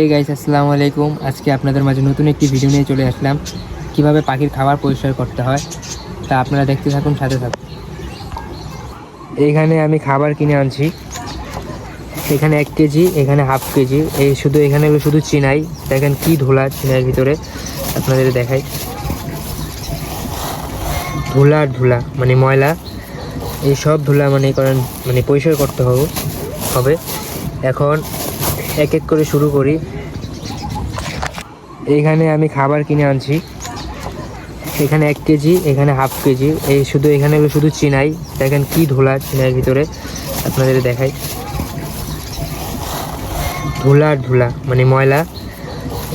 এই গাইস আসসালামু আলাইকুম। আজকে আপনাদের মাঝে নতুন একটি ভিডিও নিয়ে চলে আসলাম। কীভাবে পাখির খাবার পরিষ্কার করতে হয়, তা আপনারা দেখতে থাকুন, সাথে থাকুন। এইখানে আমি খাবার কিনে আনছি। এখানে এক কেজি, এখানে হাফ কেজি। এই শুধু এখানে শুধু চিনাই। দেখেন কি ধুলা চিনাইয়ের ভিতরে। আপনাদের দেখাই। ধুলা ধুলা মানে ময়লা। এই সব ধুলা মানে করেন মানে পরিষ্কার করতে হবে। এখন এক এক করে শুরু করি। এইখানে আমি খাবার কিনে আনছি। এখানে এক কেজি, এখানে হাফ কেজি। এই শুধু এখানে শুধু চিনাই। দেখেন কি ধুলা চিনাইয়ের ভিতরে। আপনাদের দেখাই। ধুলা আর ধুলা মানে ময়লা।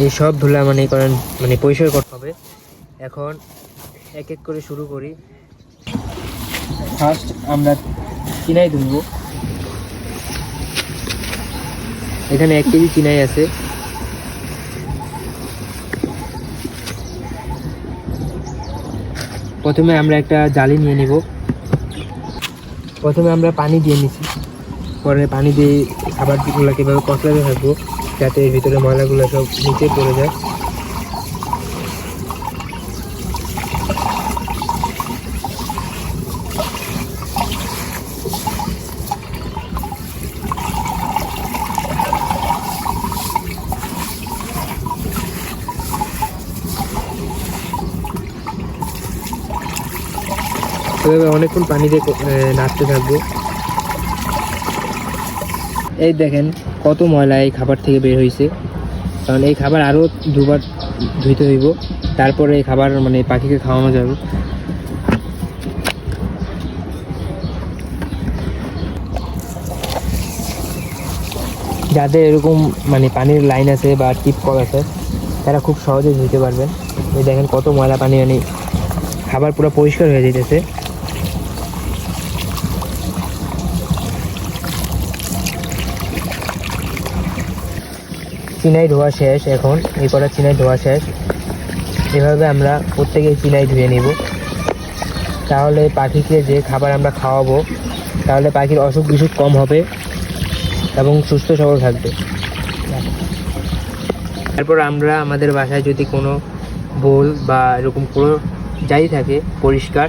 এই সব ধুলা মানে করেন মানে পরিষ্কার করতে হবে। এখন এক এক করে শুরু করি। ফার্স্ট আমরা চিনাই ধুবো। এখানে এক কেজি চিনাই আছে। প্রথমে আমরা একটা জালি নিয়ে নিব। প্রথমে আমরা পানি দিয়ে নিছি। পরে পানি দিয়ে খাবারগুলো কীভাবে কষলাতে থাকব, যাতে ভিতরে ময়লাগুলো সব নিচে পড়ে যায়। এভাবে অনেকক্ষণ পানিতে নাড়তে থাকব। এই দেখেন কত ময়লা এই খাবার থেকে বের হয়েছে। কারণ এই খাবার আরও দুবার ধুইতে হইব। তারপরে এই খাবার মানে পাখিকে খাওয়ানো যাবে। যাদের এরকম মানে পানির লাইন আছে বা টিপ কল আছে, তারা খুব সহজে ধুইতে পারবেন। এই দেখেন কত ময়লা পানি মানে খাবার পুরো পরিষ্কার হয়ে যেতেছে চিনাই ধোয়া শেষ, এখন এই কটা চিনাই ধোয়া শেষ। এভাবে আমরা প্রত্যেকেই চিনাই ধুয়ে নিব। তাহলে পাখিকে যে খাবার আমরা খাওয়াবো, তাহলে পাখির অসুখ বিসুখ কম হবে এবং সুস্থ সবল থাকবে। তারপর আমরা আমাদের বাসায় যদি কোনো বোল বা এরকম কোনো যাই থাকে পরিষ্কার,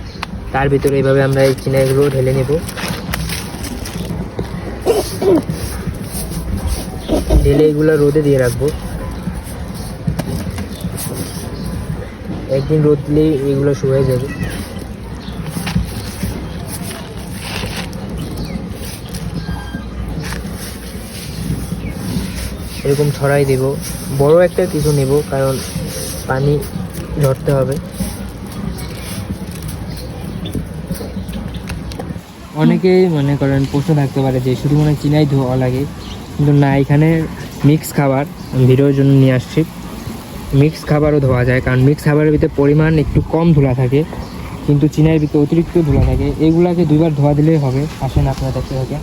তার ভিতরে এইভাবে আমরা এই চিনাইগুলো ঢেলে নেব। ঢেলে এগুলো রোদে দিয়ে রাখব। একদিন রোদ দিলেই এগুলো শুয়ে যাবে। এরকম ছড়াই দেব। বড় একটা কিছু নেব, কারণ পানি ঝরতে হবে। অনেকেই মনে করেন প্রশ্ন থাকতে পারে যে, শুধু মনে চিনাই ধোয়া লাগে। কিন্তু না, এখানে মিক্স খাবার, ভিডিওর জন্য নিয়ে আসছি। মিক্স খাবারও ধোয়া যায়, কারণ মিক্স খাবারের ভিতরে পরিমাণ একটু কম ধুলা থাকে, কিন্তু চিনাইয়ের ভিতরে অতিরিক্ত ধুলা থাকে। এগুলাকে দুইবার ধোয়া দিলেই হবে। আসেন আপনারা দেখতে থাকে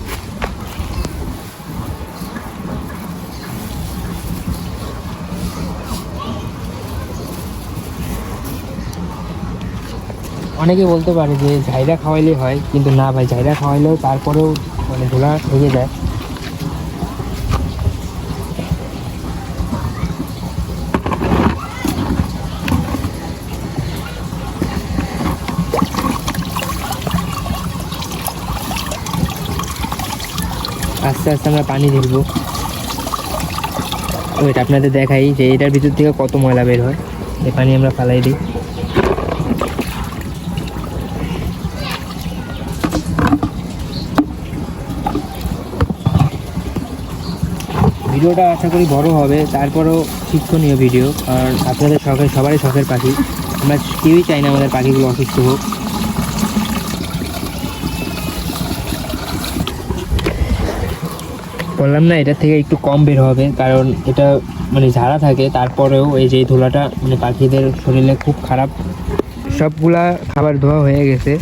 অনেকে বলতে পারে যে ঝাইরা খাওয়াইলে হয়, কিন্তু না ভাই, ঝাইরা খাওয়াইলেও তারপরেও মানে ধুলা থেকে যায়। আস্তে আস্তে আমরা পানি ঢেলবো। ওইটা আপনাদের দেখাই যে এটার ভিতর থেকে কত ময়লা বের হয়। এই পানি আমরা ফালাই দিই। ভিডিওটা আশা করি বড় হবে, তারপরেও শিক্ষণীয় ভিডিও। কারণ আপনাদের শখের সবারই শখের পাখি। আমরা কেউই চাই না আমাদের পাখিগুলো অসুস্থ হোক। বললাম না এটার থেকে একটু কম বের হবে, কারণ এটা মানে ঝাড়া থাকে, তারপরেও এই যে ধুলাটা মানে পাখিদের শরীরে খুব খারাপ। সবগুলা খাবার ধোয়া হয়ে গেছে,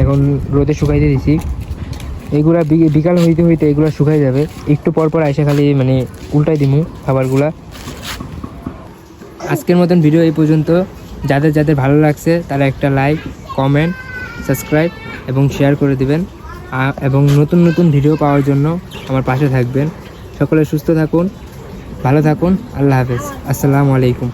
এখন রোদে শুকাইতে দিছি। এগুলা বিকাল হইতে হইতে এগুলা শুকাই যাবে। একটু পর পর আইসা খালি মানে উল্টাই দিমু খাবারগুলা। আজকের মতন ভিডিও এই পর্যন্ত। যাদের যাদের ভালো লাগছে, তারা একটা লাইক কমেন্ট সাবস্ক্রাইব এবং শেয়ার করে দিবেন। এবং নতুন নতুন ভিডিও পাওয়ার জন্য আমার পাশে থাকবেন। সকলে সুস্থ থাকুন, ভালো থাকুন, আল্লাহ হাফেজ। আসসালামু আলাইকুম।